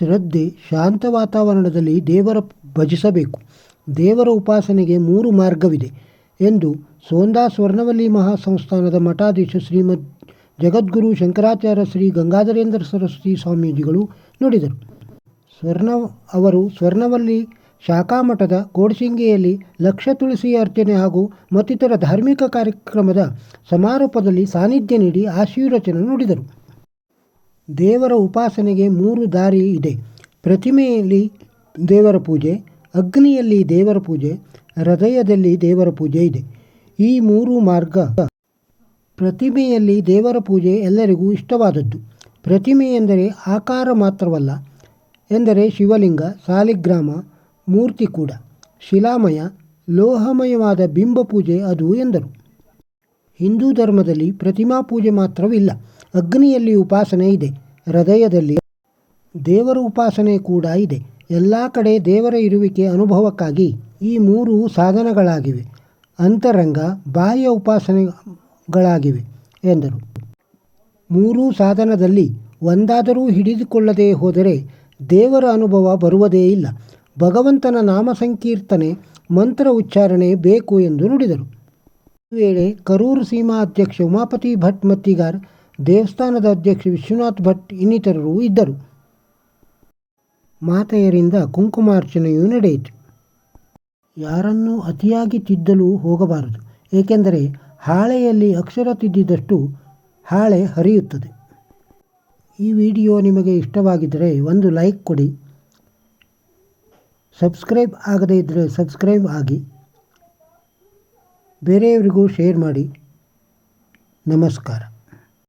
ಶ್ರದ್ಧೆ, ಶಾಂತ ವಾತಾವರಣದಲ್ಲಿ ದೇವರ ಭಜಿಸಬೇಕು. ದೇವರ ಉಪಾಸನೆಗೆ ಮೂರು ಮಾರ್ಗವಿದೆ ಎಂದು ಸೋಂದಾ ಸ್ವರ್ಣವಲ್ಲಿ ಮಹಾಸಂಸ್ಥಾನದ ಮಠಾಧೀಶ ಶ್ರೀಮದ್ ಜಗದ್ಗುರು ಶಂಕರಾಚಾರ್ಯ ಶ್ರೀ ಗಂಗಾಧರೇಂದ್ರ ಸರಸ್ವತಿ ಸ್ವಾಮೀಜಿಗಳು ನುಡಿದರು. ಸ್ವರ್ಣ, ಅವರು ಸ್ವರ್ಣವಲ್ಲಿ ಶಾಖಾಮಠದ ಕೋಡ್ಸಿಂಗಿಯಲ್ಲಿ ಲಕ್ಷ ತುಳಸಿ ಅರ್ಚನೆ ಹಾಗೂ ಮತ್ತಿತರ ಧಾರ್ಮಿಕ ಕಾರ್ಯಕ್ರಮದ ಸಮಾರೋಪದಲ್ಲಿ ಸಾನ್ನಿಧ್ಯ ನೀಡಿ ಆಶೀರ್ವಚನ ನುಡಿದರು. ದೇವರ ಉಪಾಸನೆಗೆ ಮೂರು ದಾರಿ ಇದೆ. ಪ್ರತಿಮೆಯಲ್ಲಿ ದೇವರ ಪೂಜೆ, ಅಗ್ನಿಯಲ್ಲಿ ದೇವರ ಪೂಜೆ, ಹೃದಯದಲ್ಲಿ ದೇವರ ಪೂಜೆ ಇದೆ. ಈ ಮೂರು ಮಾರ್ಗ ಪ್ರತಿಮೆಯಲ್ಲಿ ದೇವರ ಪೂಜೆ ಎಲ್ಲರಿಗೂ ಇಷ್ಟವಾದದ್ದು. ಪ್ರತಿಮೆ ಎಂದರೆ ಆಕಾರ ಮಾತ್ರವಲ್ಲ, ಎಂದರೆ ಶಿವಲಿಂಗ, ಸಾಲಿಗ್ರಾಮ, ಮೂರ್ತಿ ಕೂಡ. ಶಿಲಾಮಯ, ಲೋಹಮಯವಾದ ಬಿಂಬ ಪೂಜೆ ಅದು ಎಂದರು. ಹಿಂದೂ ಧರ್ಮದಲ್ಲಿ ಪ್ರತಿಮಾ ಪೂಜೆ ಮಾತ್ರವಿಲ್ಲ. ಅಗ್ನಿಯಲ್ಲಿ ಉಪಾಸನೆ ಇದೆ. ಹೃದಯದಲ್ಲಿ ದೇವರ ಉಪಾಸನೆ ಕೂಡ ಇದೆ. ಎಲ್ಲ ಕಡೆ ದೇವರ ಇರುವಿಕೆ ಅನುಭವಕ್ಕಾಗಿ ಈ ಮೂರು ಸಾಧನಗಳಾಗಿವೆ. ಅಂತರಂಗ, ಬಾಹ್ಯ ಉಪಾಸನೆಗಳಾಗಿವೆ ಎಂದರು. ಮೂರೂ ಸಾಧನದಲ್ಲಿ ಒಂದಾದರೂ ಹಿಡಿದುಕೊಳ್ಳದೆ ಹೋದರೆ ದೇವರ ಅನುಭವ ಬರುವುದೇ ಇಲ್ಲ. ಭಗವಂತನ ನಾಮ ಸಂಕೀರ್ತನೆ ಮಂತ್ರ ಉಚ್ಚಾರಣೆ ಬೇಕು ಎಂದು ನುಡಿದರು. ಈ ವೇಳೆ ಕರೂರು ಸೀಮಾ ಅಧ್ಯಕ್ಷ ಉಮಾಪತಿ ಭಟ್ ಮತ್ತಿಗಾರ್ ದೇವಸ್ಥಾನದ ಅಧ್ಯಕ್ಷ ವಿಶ್ವನಾಥ್ ಭಟ್ ಇನ್ನಿತರರು ಇದ್ದರು. ಮಾತೆಯರಿಂದ ಕುಂಕುಮಾರ್ಚನೆಯೂ ನಡೆಯಿತು. ಯಾರನ್ನೂ ಅತಿಯಾಗಿ ತಿದ್ದಲು ಹೋಗಬಾರದು, ಏಕೆಂದರೆ ಹಾಳೆಯಲ್ಲಿ ಅಕ್ಷರ ತಿದ್ದಿದಷ್ಟು ಹಾಳೆ ಹರಿಯುತ್ತದೆ. ಈ ವಿಡಿಯೋ ನಿಮಗೆ ಇಷ್ಟವಾಗಿದ್ದರೆ ಒಂದು ಲೈಕ್ ಕೊಡಿ. ಸಬ್ಸ್ಕ್ರೈಬ್ ಆಗದೇ ಇದ್ದರೆ ಸಬ್ಸ್ಕ್ರೈಬ್ ಆಗಿ. ಬೇರೆಯವರಿಗೂ ಶೇರ್ ಮಾಡಿ. ನಮಸ್ಕಾರ.